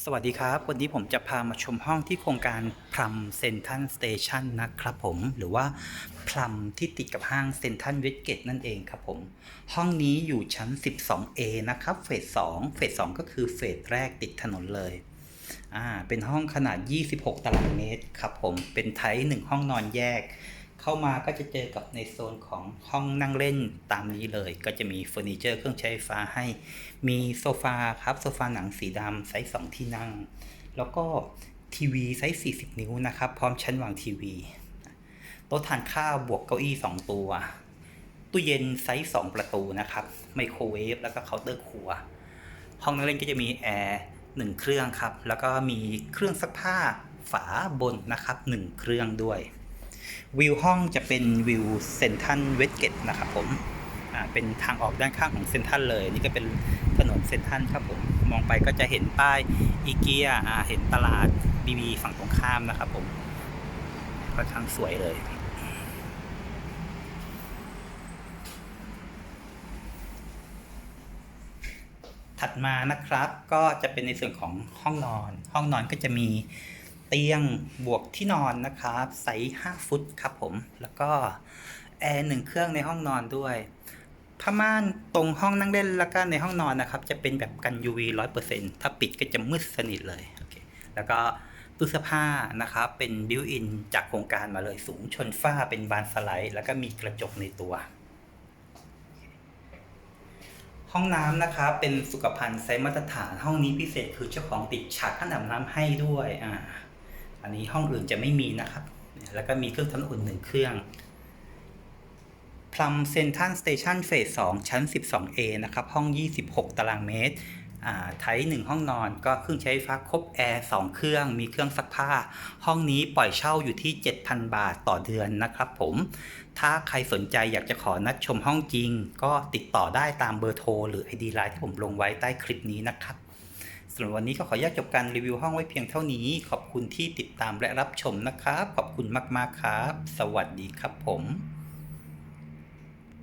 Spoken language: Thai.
สวัสดีครับ วันนี้ผมจะพามาชมห้องที่โครงการพลัมเซนทันสเตชันนะครับผม หรือว่าพลัมที่ติดกับห้างเซนทันเวสเกตนั่นเองครับผม ห้องนี้อยู่ชั้น 12A นะครับ เฟส 2 เฟส 2 ก็คือเฟสแรกติดถนนเลย อ่า เป็นห้องขนาด 26 ตารางเมตรครับผม เป็นไทป์1ห้องนอนแยก เข้ามาก็จะเจอกับในโซนของห้องนั่งเล่นตามนี้เลย ก็จะมีเฟอร์นิเจอร์เครื่องใช้ไฟฟ้าให้ มีโซฟาครับ โซฟาหนังสีดำไซส์สองที่นั่ง แล้วก็ทีวีไซส์ 40 นิ้วนะครับ พร้อมชั้นวางทีวีโต๊ะทานข้าวบวกเก้าอี้ 2 ตัว ตู้เย็นไซส์ 2 ประตูนะครับ ไมโครเวฟแล้วก็เคาน์เตอร์ครัว ห้องนั่งเล่นก็จะมีแอร์หนึ่งเครื่องครับ แล้วก็มีเครื่องซักผ้าฝาบนนะครับหนึ่งเครื่องด้วย วิวห้องจะเป็นวิวเซนทันเวสเกตนะครับผมอ่าเป็นทางออกด้านข้างของเซนทันเลย นี่ก็เป็นถนนเซนทันครับผมมองไปก็จะเห็นป้ายอีเกียอ่าเห็นตลาดบีบีฝั่งตรงข้ามนะครับผมค่อนข้างสวยเลยถัดมานะครับก็จะเป็นในส่วนของห้องนอน ห้องนอนก็จะมี เตียงบวกที่นอนนะครับไซส์5ฟุตครับผม แล้วก็แอร์หนึ่งเครื่องในห้องนอนด้วยผ้าม่านตรงห้องนั่งเล่นแล้วก็ในห้องนอนนะครับ จะเป็นแบบกัน UV 100%ถ้าปิดก็จะมืดสนิทเลยโอเคแล้วก็ตู้เสื้อผ้านะครับ เป็นบิวอินจากโครงการมาเลยสูงชนฝ้าเป็นบานสไลด์ แล้วก็มีกระจกในตัว ห้องน้ำนะครับ เป็นสุขภัณฑ์ไซส์มาตรฐานห้องนี้พิเศษคือเจ้าของติดฉากขนำน้ำให้ด้วยอ่า อันนี้ห้องอื่นจะไม่มีนะครับ แล้วก็มีเครื่องทำน้ำอุ่นหนึ่งเครื่องพลัมเซนทันสเตชันเฟส2ชั้น 12A นะครับ ห้อง 26 ตารางเมตรอ่าไทป์หนึ่งห้องนอนก็เครื่องใช้ไฟฟ้าครบแอร์2เครื่อง มีเครื่องซักผ้า ห้องนี้ปล่อยเช่าอยู่ที่ 7,000 บาทต่อเดือนนะครับผม ถ้าใครสนใจอยากจะขอนัดชมห้องจริง ก็ติดต่อได้ตามเบอร์โทร หรือ ID ไลน์ที่ผมลงไว้ใต้คลิปนี้นะครับ สำหรับวันนี้ก็ขออนุญาตจบการรีวิวห้องไว้เพียงเท่านี้ ขอบคุณที่ติดตามและรับชมนะครับ ขอบคุณมากๆครับ สวัสดีครับผม